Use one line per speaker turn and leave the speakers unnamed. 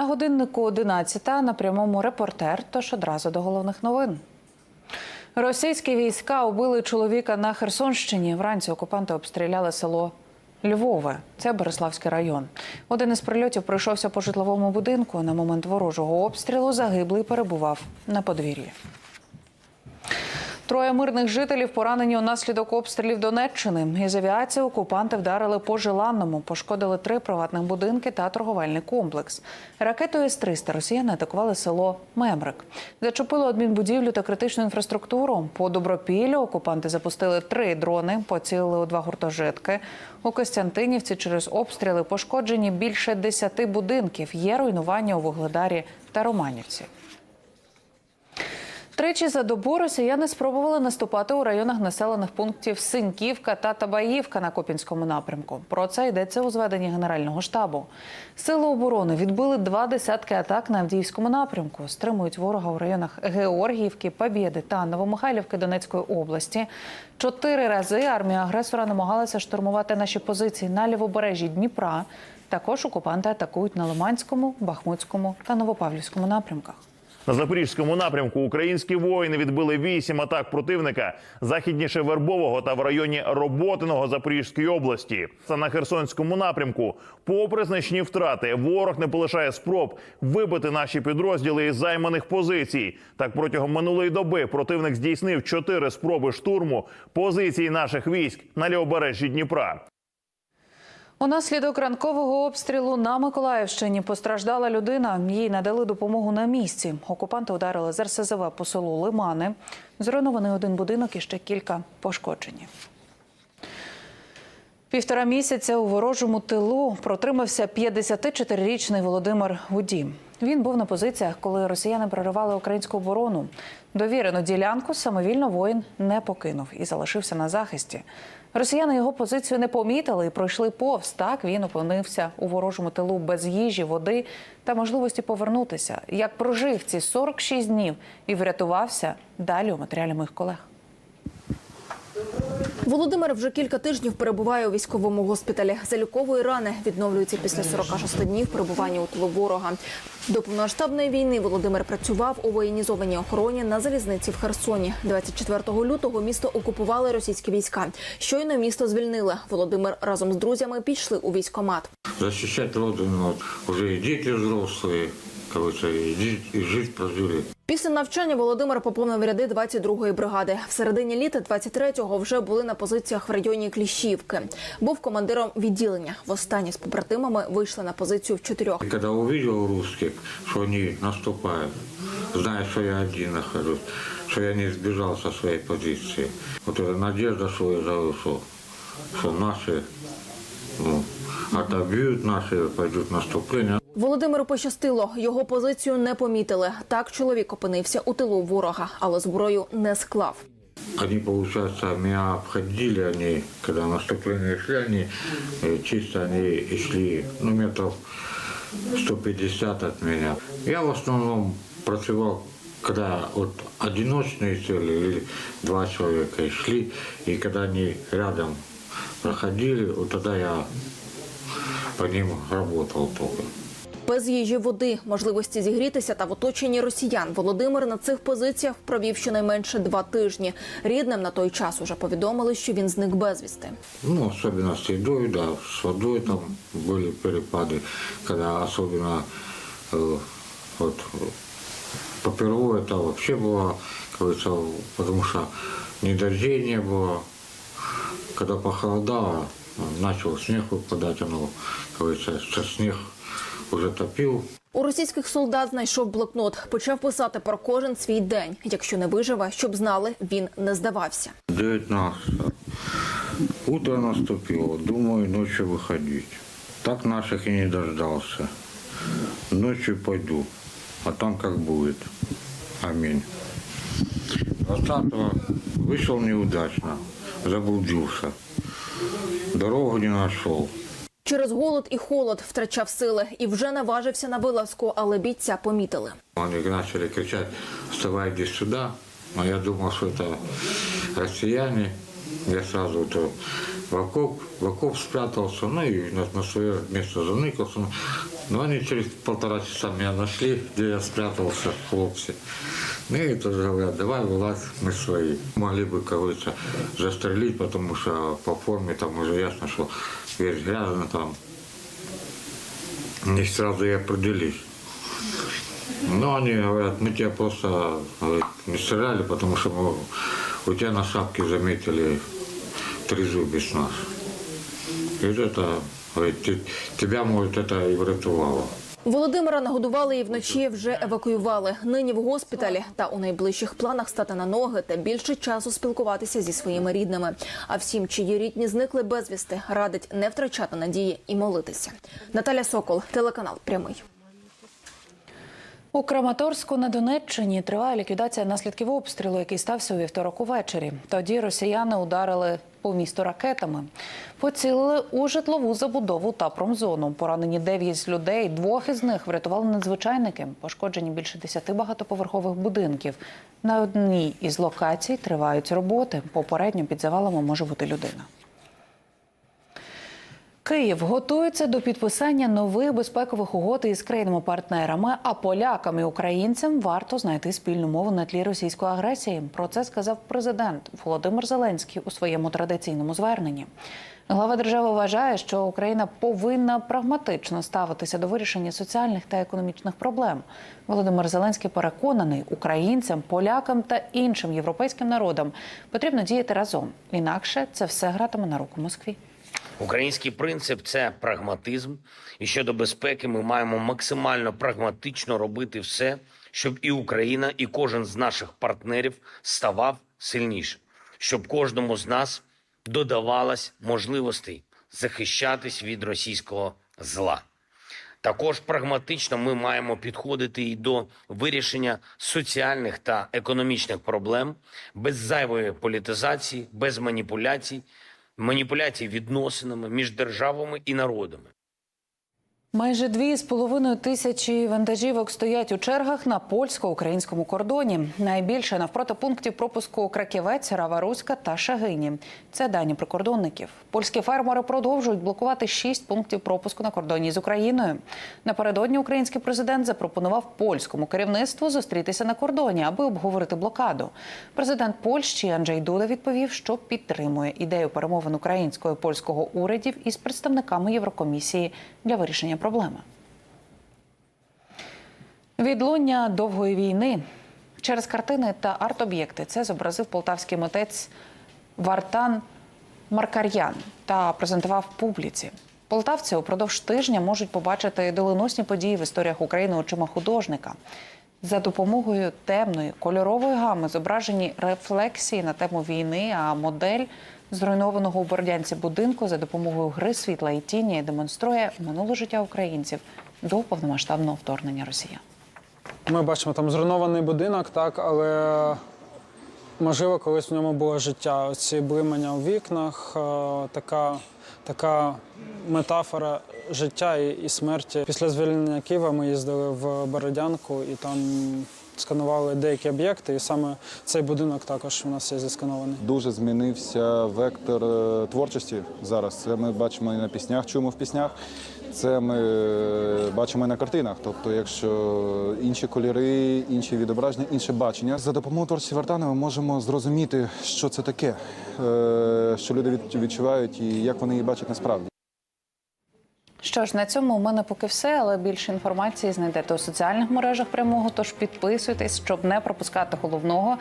На годиннику 11 на прямому репортер. Тож одразу до головних новин. Російські війська убили чоловіка на Херсонщині. Вранці окупанти обстріляли село Львове. Це Береславський район. Один із прильотів пройшовся по житловому будинку. На момент ворожого обстрілу загиблий перебував на подвір'ї. Троє мирних жителів поранені унаслідок обстрілів Донеччини. Із авіації окупанти вдарили по Желанному, пошкодили три приватних будинки та торговельний комплекс. Ракетою С-300 росіяни атакували село Мемрик. Зачепили адмінбудівлю та критичну інфраструктуру. По Добропіллю окупанти запустили три дрони, поцілили у два гуртожитки. У Костянтинівці через обстріли пошкоджені більше десяти будинків. Є руйнування у Вугледарі та Романівці. Тричі за добу росіяни спробували наступати у районах населених пунктів Синьківка та Табаївка на Копінському напрямку. Про це йдеться у зведенні Генерального штабу. Сили оборони відбили два десятки атак на Авдіївському напрямку. Стримують ворога у районах Георгіївки, Побєди та Новомихайлівки Донецької області. Чотири рази армія агресора намагалася штурмувати наші позиції на лівобережжі Дніпра. Також окупанти атакують на Лиманському, Бахмутському та Новопавлівському напрямках.
На запорізькому напрямку українські воїни відбили вісім атак противника західніше Вербового та в районі Роботиного Запорізької області. Та на Херсонському напрямку, попри значні втрати, ворог не полишає спроб вибити наші підрозділи із займаних позицій. Так протягом минулої доби противник здійснив чотири спроби штурму позицій наших військ на лівобережжі Дніпра.
Унаслідок ранкового обстрілу на Миколаївщині постраждала людина. Їй надали допомогу на місці. Окупанти ударили з РСЗВ по селу Лимани. Зруйнований один будинок і ще кілька пошкоджені. Півтора місяця у ворожому тилу протримався 54-річний Володимир Гуді. Він був на позиціях, коли росіяни проривали українську оборону. Довірену ділянку самовільно воїн не покинув і залишився на захисті. Росіяни його позицію не помітили і пройшли повз. Так він опинився у ворожому тилу без їжі, води та можливості повернутися. Як прожив ці 46 днів і врятувався далі у матеріалі моїх колег.
Володимир вже кілька тижнів перебуває у військовому госпіталі. Залікової рани відновлюється після 46 днів перебування у тилу ворога. До повномасштабної війни Володимир працював у воєнізованій охороні на залізниці в Херсоні. 24 лютого місто окупували російські війська. Щойно місто звільнили. Володимир разом з друзями пішли у військкомат.
защищать родину. Вот уже и дети взрослые, короче, и, жить- прожили.
Після навчання Володимир поповнив ряди 22-ї бригади. В середині літа 23-го вже були на позиціях в районі Кліщівки. Був командиром відділення. Востаннє з побратимами вийшли на позицію в чотирьох.
И когда увидел русских, что они наступают, зная, что я один нахожусь, что я не сбежал со своей позиции. Вот эта надежда, что я что, что ну, отобьют, наши пойдут в наступление.
Володимиру пощастило. Його позицію не помітили. Так чоловік опинився у тилу ворога, але зброю не склав.
Они, получается, меня обходили, они, когда наступление шли, они э, чисто они и шли, ну, метров 150 от меня. Я в основном працевал, когда вот одиночные цели или два человека и шли, и когда они рядом проходили, вот тогда я по ним работал только
Без їжі води, можливості зігрітися та в оточенні росіян Володимир на цих позиціях провів щонайменше два тижні. Рідним на той час уже повідомили, що він зник безвісти.
Ну, особенно с едой, да, с водой там были перепады, когда особенно э, вот э, попервые это вообще было, как говорится, потому что ни дождей не было. Когда похолодало, э, начал снег выпадать, оно, как говорится, снег
У російських солдат знайшов блокнот, почав писати про кожен свій день. Якщо не виживе, щоб знали, він не здавався.
19. Утро наступило, думаю, ночью выходить. Так наших и не дождался. Ночью пойду, а там как будет. Аминь. 20 вышел неудачно, заблудился. Дорогу не нашел.
Через голод і холод втрачав сили і вже наважився на вилазку, але бійця помітили.
Вони почали кричать, вставай, иди сюди. А я думав, що це росіяни. Я одразу то в окоп, в окоп спрятался, ну и на, на свое место заныкался. Но они через полтора часа меня нашли, где я спрятался, хлопцы. Ну и тоже говорят, давай вылазь, мы свои. Могли бы, как говорится, застрелить, потому что по форме там уже ясно, что весь грязно там. Не сразу и определись. Но они говорят, мы тебя просто говорит, не стреляли, потому что мы, у тебя на шапке заметили трезубец наш. И это, говорит, «Ты- тебя, может, это и врятувало.
Володимира нагодували і вночі вже евакуювали. Нині в госпіталі та у найближчих планах стати на ноги та більше часу спілкуватися зі своїми рідними. А всім, чиї рідні зникли безвісти, радить не втрачати надії і молитися. Наталя Сокол, телеканал Прямий.
У Краматорську на Донеччині триває ліквідація наслідків обстрілу, який стався у вівторок увечері. Тоді росіяни ударили по місту ракетами, поцілили у житлову забудову та промзону. Поранені 9 людей. Двох із них врятували надзвичайники. Пошкоджені більше 10 багатоповерхових будинків. На одній із локацій тривають роботи. Попередньо під завалами може бути людина. Київ готується до підписання нових безпекових угод із країнами-партнерами. А полякам і українцям варто знайти спільну мову на тлі російської агресії. Про це сказав президент Володимир Зеленський у своєму традиційному зверненні. Глава держави вважає, що Україна повинна прагматично ставитися до вирішення соціальних та економічних проблем. Володимир Зеленський переконаний, українцям, полякам та іншим європейським народам потрібно діяти разом. Інакше це все гратиме на руку Москві.
Український принцип це прагматизм. І щодо безпеки, ми маємо максимально прагматично робити все, щоб і Україна, і кожен з наших партнерів ставав сильніше, щоб кожному з нас додавалось можливостей захищатись від російського зла. Також прагматично ми маємо підходити і до вирішення соціальних та економічних проблем без зайвої політизації, без маніпуляцій, маніпуляцій відносинами між державами і народами.
Майже дві з половиною тисячі вантажівок стоять у чергах на польсько-українському кордоні. Найбільше навпроти пунктів пропуску Краківець, Раваруська та Шагині. Це дані прикордонників. Польські фермери продовжують блокувати шість пунктів пропуску на кордоні з Україною. Напередодні український президент запропонував польському керівництву зустрітися на кордоні, аби обговорити блокаду. Президент Польщі Анджей Дуда відповів, що підтримує ідею перемовин українського і польського урядів із представниками Єврокомісії для вирішення проблеми. Відлуння довгої війни через картини та арт-об'єкти це зобразив полтавський митець Вартан Маркар'ян та презентував публіці. Полтавці упродовж тижня можуть побачити доленосні події в історіях України очима художника. За допомогою темної кольорової гами зображені рефлексії на тему війни, а модель зруйнованого у Бородянці будинку за допомогою гри світла і тіні демонструє минуле життя українців до повномасштабного вторгнення росіян.
Ми бачимо там зруйнований будинок, так, але можливо, колись в ньому було життя. Оці блимання у вікнах, е, така, така метафора життя і, і смерті. Після звільнення Києва ми їздили в Бородянку і там сканували деякі об'єкти, і саме цей будинок також у нас є засканований.
Дуже змінився вектор е, творчості зараз. Це ми бачимо і на піснях, чуємо в піснях. Це ми е, бачимо і на картинах. Тобто, якщо інші кольори, інші відображення, інше бачення. За допомогою творчості Вартана ми можемо зрозуміти, що це таке, е, що люди відчувають і як вони її бачать насправді.
Що ж, на цьому у мене поки все, але більше інформації знайдете у соціальних мережах прямого. Тож підписуйтесь, щоб не пропускати головного.